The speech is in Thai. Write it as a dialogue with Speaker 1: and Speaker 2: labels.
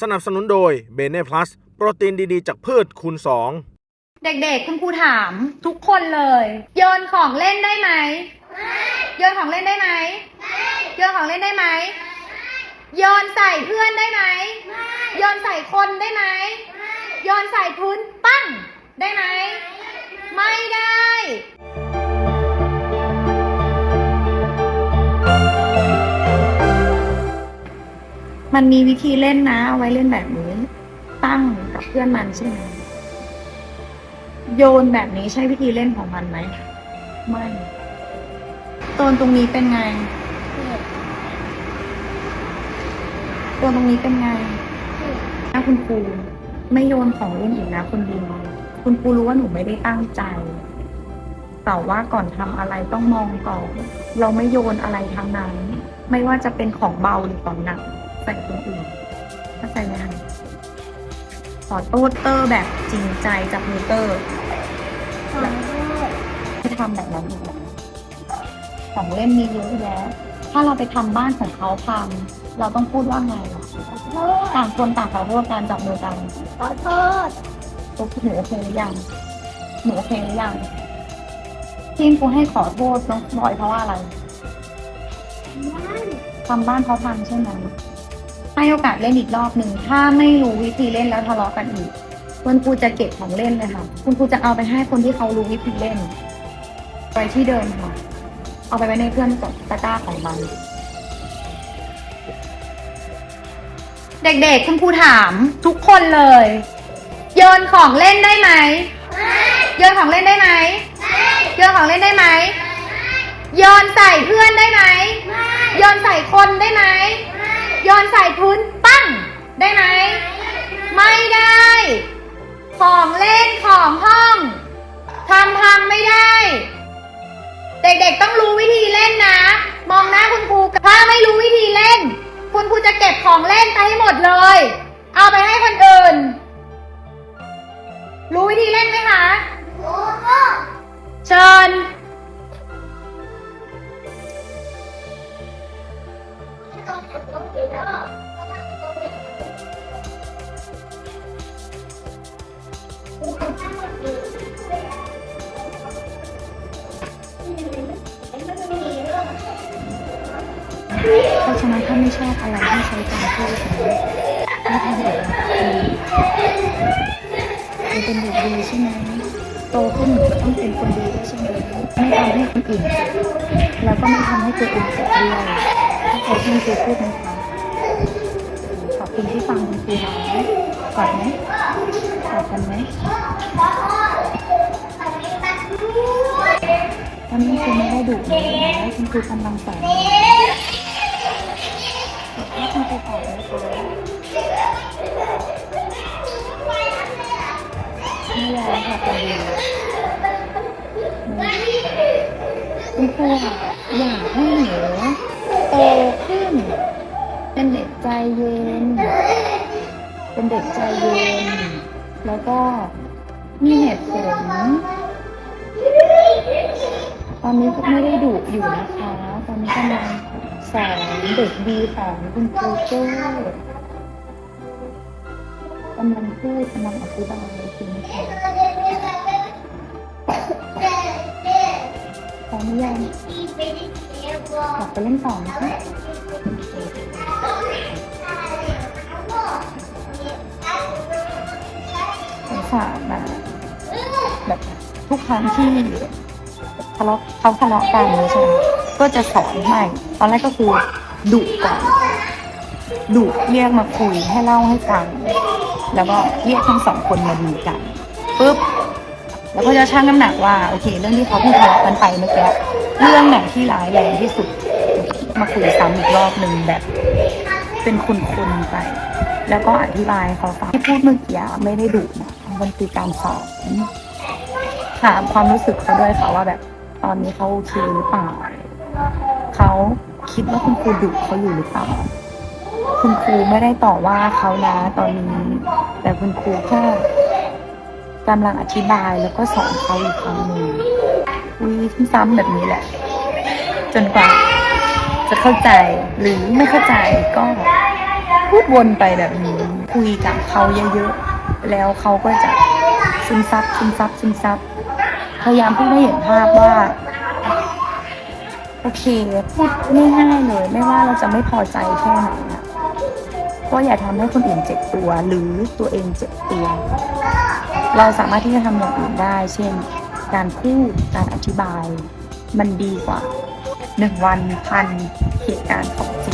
Speaker 1: สนับสนุนโดยเบเน่พลัสโปรตีนดีๆ จากพืชคูณ2
Speaker 2: เด็กๆ คุณครูถามทุกคนเลย โยนของเล่นได้ไหมโยนของเล่นได้ไหมโยนของเล่นได้ไหมโยนใส่เพื่อนได้ไหมโยนใส่คนได้ไหมโยนใส่พื้นปั้งได้ไหม ไม่ได้ มันมีวิธีเล่นนะเอาไว้เล่นแบบนี้ ตั้งกับเพื่อนมันใช่ไหมโยนแบบนี้ใช่วิธีเล่นของมันไหมไม่โซนตรงนี้เป็นไงโซนตรงนี้เป็นไงถ้าคุณครูไม่โยนของเล่นอีกนะคุณดีคุณครูรู้ว่าหนูไม่ได้ตั้งใจ แต่ว่าก่อนทำอะไรต้องมองก่อนเราไม่โยนอะไรทั้งนั้น ไม่ว่าจะเป็นของเบาหรือของหนัก ใส่คนอื่นเข้าใจไหมคะขอโทษเตอร์แบบจริงใจจากมือเตอร์ไม่ทำแบบนั้นอีกแล้วของเล่นมีเยอะแยะถ้าเราไปทำบ้านของเขาพังเราต้องพูดว่าไงล่ะต่างคนต่างขอโทษกันจับมือกัน
Speaker 3: ขอโทษ
Speaker 2: โอเคหนูโอเคหรือยังหนูโอเคหรือยังที่กูให้ขอโทษน้องบอยเพราะว่าอะไรทำบ้านเขาพังใช่ไหม ให้โอกาสเล่นอีกรอบหนึ่งถ้าไม่รู้วิธีเล่นแล้วทะเลาะกันอีกคุณครูจะเก็บของเล่นเลยค่ะคุณครูจะเอาไปให้คนที่เขารู้วิธีเล่น ไปที่เดิมค่ะ เอาไปไว้ในเพื่อนกดตะกร้าของมัน เด็กๆ คุณครูถามทุกคนเลย โยนของเล่นได้ไหมโยนของเล่นได้ไหมโยนของเล่นได้ไหมโยนใส่เพื่อนได้ไหมโยนใส่คนได้ไหม โยนใส่พื้นปั้ง ได้ไหม ไม่ได้ ของเล่นของห้องทำพังไม่ได้ เด็กๆต้องรู้วิธีเล่นนะ มองหน้าคุณครูถ้าไม่รู้วิธีเล่น คุณครูจะเก็บของเล่นไปให้หมดเลย เอาไปให้คนอื่น รู้วิธีเล่นไหมคะเชิญ เพราะฉะนั้นถ้าไม่ชอบอะไรที่ใช้การพูดนะไม่ทำเด็กดีเป็นเด็กดีใช่ไหมโตขึ้นต้องเป็นคนดีด้ใช่ไหมไม่ทำให้คนอื่นเจ็บแล้วก็ไม่ทำให้ตัวเองเจ็บด้วยถ้าใครที่ครูพูดนะคะขอบคุณที่ฟังคุณครูนะกอดไหม กอดกันไหมวันนี้คุณไม่ได้ดุนะคุณครูกำลังสอนให้คุณครูตอบนะคะไม่ยอมค่ะประเด็นคุณครูอยากให้หนูโตขึ้น เป็นเด็กใจเย็น เป็นเด็กใจเย็น แล้วก็มีเหตุผลตอนนี้ก็ไม่ได้ดุอยู่นะคะ ตอนนี้กำลังสอนเด็กดีของคุณครูเจ้กำลังพูดกำลังอธิบายถึงค่ะพร้อมหรือยังอยากไปเล่นต่อไหมคะารนะแบบทุกครั้งที่ทะเลาะเขาทะเลาะกันใช่ไหมก็จะสอนให้ตอนแรกก็คือดุก่อนดุเรียกมาคุยให้เล่าให้ฟัง แล้วก็เรียกทั้งสองคนมาดีกันปุ๊บแล้วก็จะชั่งน้ำหนักว่าโอเค เรื่องที่เขาเพิ่งทะเลาะกันไปเมื่อกี้เรื่องไหนที่ร้ายแรงที่สุดมาคุยซ้ำอีกรอบหนึ่งแบบ เป็นคนๆไป แล้วก็อธิบายเขาฟังที่พูดเมื่อกี้ไม่ได้ดุนะ มันคือการสอนถามความรู้สึกเขาด้วยค่ะว่าแบบ ตอนนี้เขาโอเคหรือเปล่าเขาคิดว่าคุณครูดุเขาอยู่หรือเปล่าคุณครูไม่ได้ต่อว่าเขานะตอนนี้ แต่คุณครูแค่กำลังอธิบายแล้วก็สอนเขาอีกครั้งหนึ่งคุยซ้ำๆแบบนี้แหละ จนกว่าจะเข้าใจหรือไม่เข้าใจก็พูดวนไปแบบนี้ คุยกับเขาเยอะๆ แล้วเขาก็จะซึมซับซึมซับซึมซับพยายามพูดให้เห็นภาพว่าโอเคพูดง่ายๆเลย ไม่ว่าเราจะไม่พอใจแค่ไหนนะก็อย่าทำให้คนอื่นเจ็บตัวหรือตัวเองเจ็บตัวเราสามารถที่จะทำอย่างอื่นได้ เช่น การพูดการอธิบาย มันดีกว่าหนึ่งวันพันเหตุการณ์ของจริง